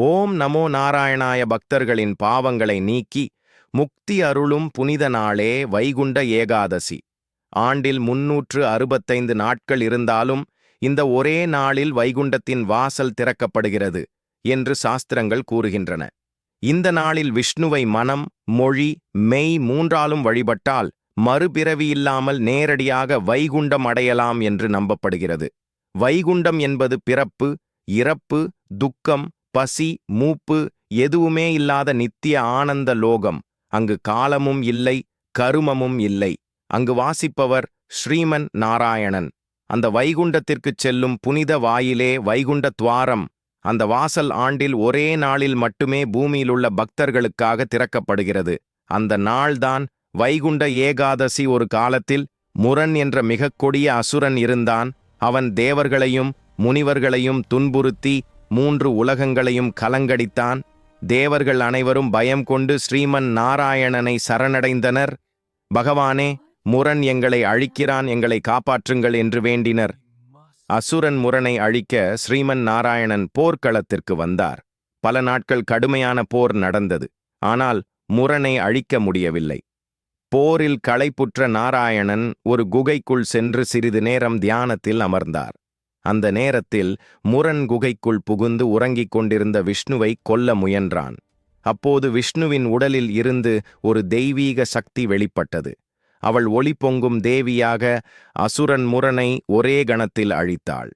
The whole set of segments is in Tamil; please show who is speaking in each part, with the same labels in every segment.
Speaker 1: ஓம் நமோ நாராயணாய பக்தர்களின் பாவங்களை நீக்கி முக்தி அருளும் புனித நாளே வைகுண்ட ஏகாதசி. ஆண்டில் முன்னூற்று அறுபத்தைந்து நாட்கள் இருந்தாலும் இந்த ஒரே நாளில் வைகுண்டத்தின் வாசல் திறக்கப்படுகிறது என்று சாஸ்திரங்கள் கூறுகின்றன. இந்த நாளில் விஷ்ணுவை மனம் மொழி மெய் மூன்றாலும் வழிபட்டால் மறுபிறவி இல்லாமல் நேரடியாக வைகுண்டம் அடையலாம் என்று நம்பப்படுகிறது. வைகுண்டம் என்பது பிறப்பு இறப்பு துக்கம் பசி மூப்பு எதுவுமே இல்லாத நித்திய ஆனந்த லோகம். அங்கு காலமும் இல்லை கருமமும் இல்லை. அங்கு வாசிப்பவர் ஸ்ரீமன் நாராயணன். அந்த வைகுண்டத்திற்குச் செல்லும் புனித வாயிலே வைகுண்ட துவாரம். அந்த வாசல் ஆண்டில் ஒரே நாளில் மட்டுமே பூமியிலுள்ள பக்தர்களுக்காக திறக்கப்படுகிறது. அந்த நாள்தான் வைகுண்ட ஏகாதசி ஒரு காலத்தில் முரன் என்ற மிகக் கொடிய அசுரன் இருந்தான். அவன் தேவர்களையும் முனிவர்களையும் துன்புறுத்தி மூன்று உலகங்களையும் கலங்கடித்தான். தேவர்கள் அனைவரும் பயம் கொண்டு ஸ்ரீமன் நாராயணனை சரணடைந்தனர். பகவானே முரண் எங்களை அழிக்கிறான் எங்களை காப்பாற்றுங்கள் என்று வேண்டினர். அசுரன் முரனை அழிக்க ஸ்ரீமன் நாராயணன் போர்க்களத்திற்கு வந்தார். பல நாட்கள் கடுமையான போர் நடந்தது. ஆனால் முரனை அழிக்க முடியவில்லை. போரில் களைப்புற்ற நாராயணன் ஒரு குகைக்குள் சென்று சிறிது நேரம் தியானத்தில் அமர்ந்தார். அந்த நேரத்தில் முரண் குகைக்குள் புகுந்து உறங்கிக் கொண்டிருந்த விஷ்ணுவை கொல்ல முயன்றான். அப்போது விஷ்ணுவின் உடலில் இருந்து ஒரு தெய்வீக சக்தி வெளிப்பட்டது. அவள் ஒளி பொங்கும் தேவியாக அசுரன் முரனை ஒரே கணத்தில் அழித்தாள்.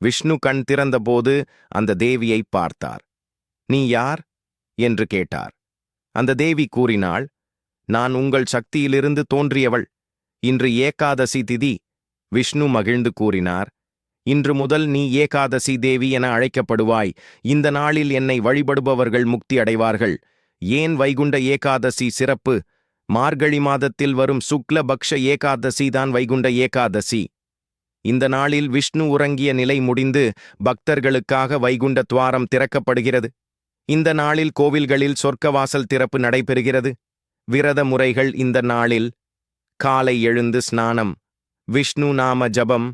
Speaker 1: விஷ்ணு கண் திறந்தபோது அந்த தேவியை பார்த்தார். நீ யார்? என்று கேட்டார். அந்த தேவி கூறினாள் நான் உங்கள் சக்தியிலிருந்து தோன்றியவள். இன்று ஏகாதசி திதி விஷ்ணு மகிழ்ந்து கூறினார். இன்று முதல் நீ ஏகாதசி தேவி என அழைக்கப்படுவாய். இந்த நாளில் என்னை வழிபடுபவர்கள் முக்தி அடைவார்கள். ஏன் வைகுண்ட ஏகாதசி சிறப்பு? மார்கழி மாதத்தில் வரும் சுக்லபக்ஷ ஏகாதசி தான் வைகுண்ட ஏகாதசி. இந்த நாளில் விஷ்ணு உறங்கிய நிலை முடிந்து பக்தர்களுக்காக வைகுண்ட துவாரம் திறக்கப்படுகிறது. இந்த நாளில் கோவில்களில் சொர்க்கவாசல் திறப்பு நடைபெறுகிறது. விரத முறைகள் இந்த நாளில். காலை எழுந்து ஸ்நானம். விஷ்ணு நாம ஜபம்.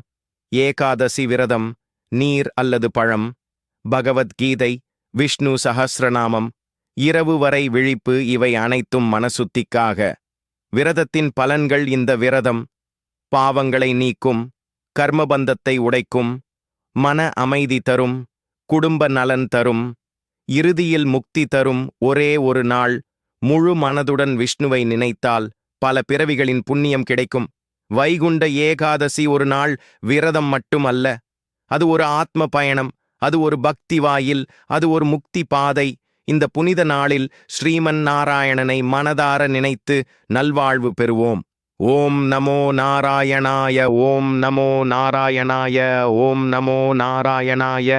Speaker 1: ஏகாதசி விரதம் நீர் அல்லது பழம் பகவத்கீதை விஷ்ணு சஹஸ்ரநாமம் இரவு வரை விழிப்பு இவை அனைத்தும் மனசுத்திக்காக. விரதத்தின் பலன்கள் இந்த விரதம். பாவங்களை நீக்கும் கர்மபந்தத்தை உடைக்கும் மன அமைதி தரும் குடும்ப நலன் தரும் இறுதியில் முக்தி தரும் ஒரே ஒரு நாள் முழு மனதுடன் விஷ்ணுவை நினைத்தால் பல பிறவிகளின் புண்ணியம் கிடைக்கும். வைகுண்ட ஏகாதசி ஒரு நாள் விரதம் மட்டுமல்ல. அது ஒரு ஆத்ம பயணம் அது ஒரு பக்தி வாயில் அது ஒரு முக்தி பாதை. இந்த புனித நாளில் ஸ்ரீமன் நாராயணனை மனதார நினைத்து நல்வாழ்வு பெறுவோம். ஓம் நமோ நாராயணாய ஓம் நமோ நாராயணாய ஓம் நமோ நாராயணாய.